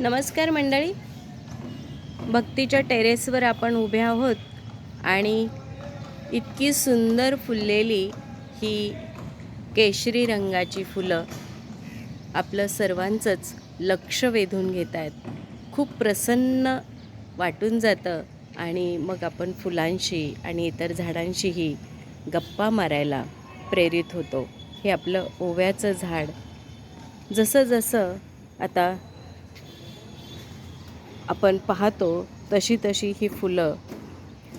नमस्कार मंडळी. भक्तीच्या टेरेसवर आपण उभे आहोत आणि इतकी सुंदर फुललेली ही केशरी रंगाची फुलं आपलं सर्वांचंच लक्ष वेधून घेत आहेत. खूप प्रसन्न वाटून जातं आणि मग आपण फुलांशी आणि इतर झाडांशीही गप्पा मारायला प्रेरित होतो. हे आपलं ओव्याचं झाड. जसं जसं आता आपण पाहतो तशी तशी ही फुलं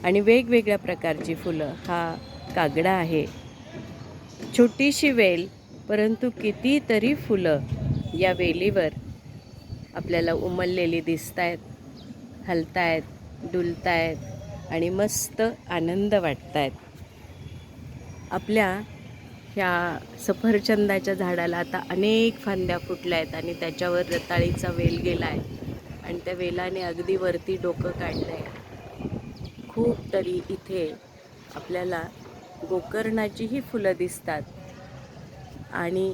आणि वेगवेगळ्या प्रकारची फुलं. हा कागडा आहे. छोटीशी वेल परंतु कितीतरी फुलं या वेलीवर आपल्याला उमललेली दिसत आहेत हलतायत डुलतायत आणि मस्त आनंद वाटतायत. आपल्या ह्या सफरचंदाच्या झाडाला आता अनेक फांद्या फुटल्या आहेत आणि त्याच्यावर रताळीचा वेल गेला आहे आणि त्या वेलाने अगदी वरती डोकं काढलं आहे खूप तरी इथे आपल्याला गोकर्णाचीही फुलं दिसतात. आणि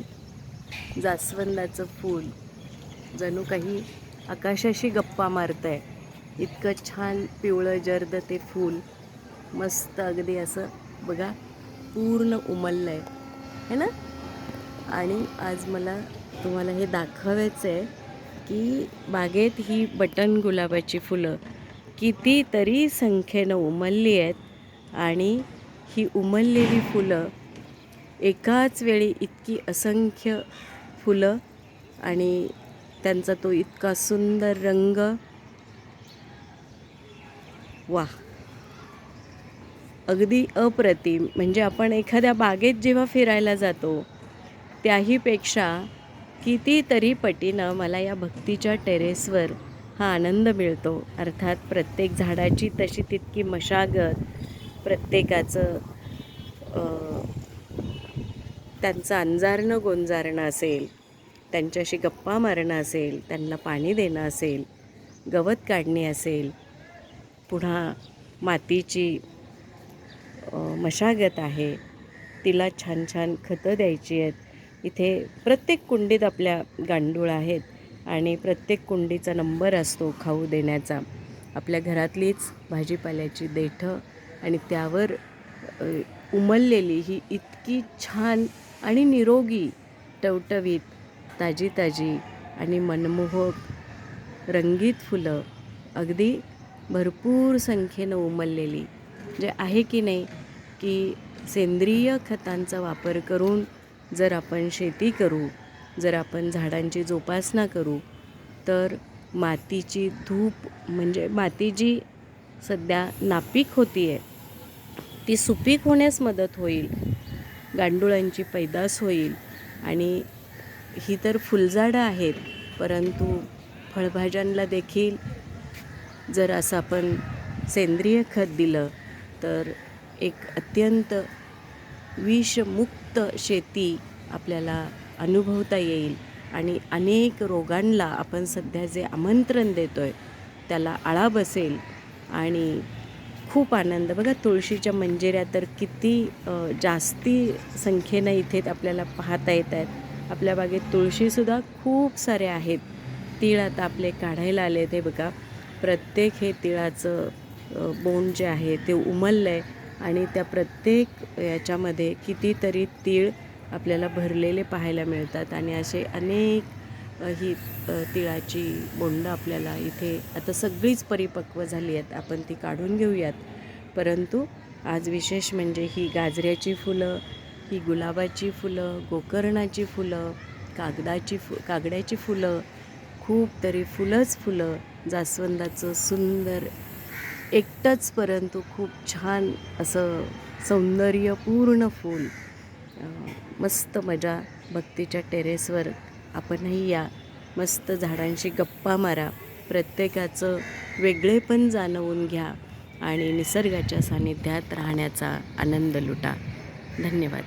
जास्वंदाचं फूल जणू काही आकाशाशी गप्पा मारतं आहे इतकं छान पिवळं जर्द ते फूल. मस्त अगदी असं बघा पूर्ण उमललं आहे है ना? आणि आज मला तुम्हाला हे दाखवायचं आहे की बागेत ही बटन गुलाबाची फुलं कितीतरी संख्येनं उमलली आहेत आणि ही उमललेली फुलं एकाच वेळी इतकी असंख्य फुलं आणि त्यांचा तो इतका सुंदर रंग. वा अगदी अप्रतिम. म्हणजे आपण एखाद्या बागेत जेव्हा फिरायला जातो त्याहीपेक्षा कितीतरी पटीनं मला या भक्तीच्या टेरेसवर हा आनंद मिळतो. अर्थात प्रत्येक झाडाची तशी तितकी मशागत प्रत्येकाचं त्यांचं अंजारणं गोंजारणं असेल त्यांच्याशी गप्पा मारणं असेल त्यांना पाणी देणं असेल गवत काढणे असेल पुन्हा मातीची मशागत आहे तिला छान छान खतं द्यायची आहेत इथे प्रत्येक कुंडीत आपल्या गांडूळ आहेत आणि प्रत्येक कुंडीचा नंबर असतो खाऊ देण्याचा. आपल्या घरातलीच भाजीपाल्याची देठं आणि त्यावर उमललेली ही इतकी छान आणि निरोगी टवटवीत ताजी ताजी आणि मनमोहक रंगीत फुलं अगदी भरपूर संख्येनं उमललेली. जे आहे की नाही की सेंद्रिय खतांचा वापर करून जर आपण शेती करू जर आपण झाडांची जोपासना करू तर मातीची धूप म्हणजे माती जी सध्या नापीक होती आहे ती सुपीक होण्यास मदत होईल गांडुळांची पैदास होईल आणि ही तर फुलझाडं आहेत परंतु फळभाज्यांना देखील जर असं आपण सेंद्रिय खत दिलं तर एक अत्यंत विषमुक्त शेती आपल्याला अनुभवता येईल. आणि अनेक रोगांना आपण सध्या जे आमंत्रण देतो आहे त्याला आळा बसेल. आणि खूप आनंद. बघा तुळशीच्या मंजिऱ्या तर किती जास्ती संख्येनं इथे आपल्याला पाहता येत आहेत. आपल्या बागेत तुळशीसुद्धा खूप सारे आहेत. तीळ आता आपले काढायला आले ते बघा. प्रत्येक हे तिळाचं बोंड जे आहे ते उमललं आहे आणि त्या प्रत्येक याच्यामध्ये कितीतरी तीळ आपल्याला भरलेले पाहायला मिळतात. आणि असे अनेक ही तिळाची बोंड आपल्याला इथे आता सगळीच परिपक्व झाली आहेत आपण ती काढून घेऊयात. परंतु आज विशेष म्हणजे ही गाजऱ्याची फुलं ही गुलाबाची फुलं गोकर्णाची फुलं कागदाची फु कागड्याची फुलं खूप तरी फुलंच फुलं जास्वंदाचं सुंदर एकटंच परंतु खूप छान असं सौंदर्यपूर्ण फूल मस्त मजा भक्तीच्या टेरेसवर आपणही या मस्त झाडांशी गप्पा मारा. प्रत्येकाचं वेगळेपण जाणवून घ्या आणि निसर्गाच्या सानिध्यात राहण्याचा आनंद लुटा. धन्यवाद.